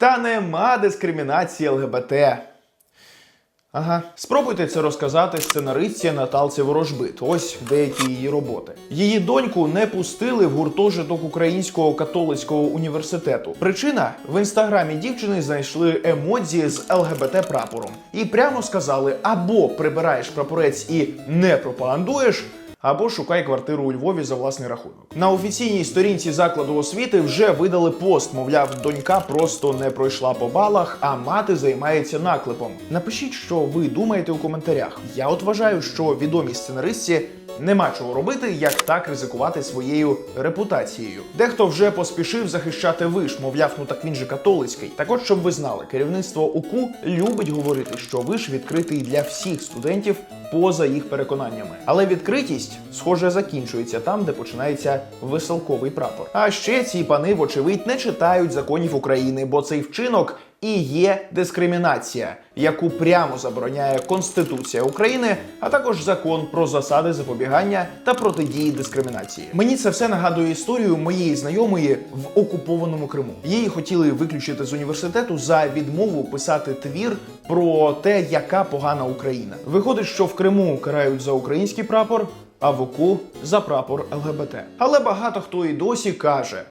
Та нема дискримінації ЛГБТ. Ага, спробуйте це розказати сценаристці Наталці Ворожбит. Ось деякі її роботи. Її доньку не пустили в гуртожиток Українського католицького університету. Причина в інстаграмі дівчини знайшли емодзі з ЛГБТ прапором і прямо сказали: або прибираєш прапорець і не пропагандуєш. Або шукай квартиру у Львові за власний рахунок. На офіційній сторінці закладу освіти вже видали пост. Мовляв, донька просто не пройшла по балах, а мати займається наклепом. Напишіть, що ви думаєте у коментарях. Я от вважаю, що відомі сценаристці нема чого робити, як так ризикувати своєю репутацією. Дехто вже поспішив захищати виш, мовляв, ну так він же католицький. Так от, щоб ви знали, керівництво УКУ любить говорити, що виш відкритий для всіх студентів поза їх переконаннями. Але відкритість, схоже, закінчується там, де починається веселковий прапор. А ще ці пани, вочевидь, не читають законів України, бо цей вчинок і є дискримінація, яку прямо забороняє Конституція України, а також закон про засади запобігання та протидії дискримінації. Мені це все нагадує історію моєї знайомої в окупованому Криму. Її хотіли виключити з університету за відмову писати твір про те, яка погана Україна. Виходить, що в Криму карають за український прапор. А в ОКУ за прапор ЛГБТ. Але багато хто і досі каже: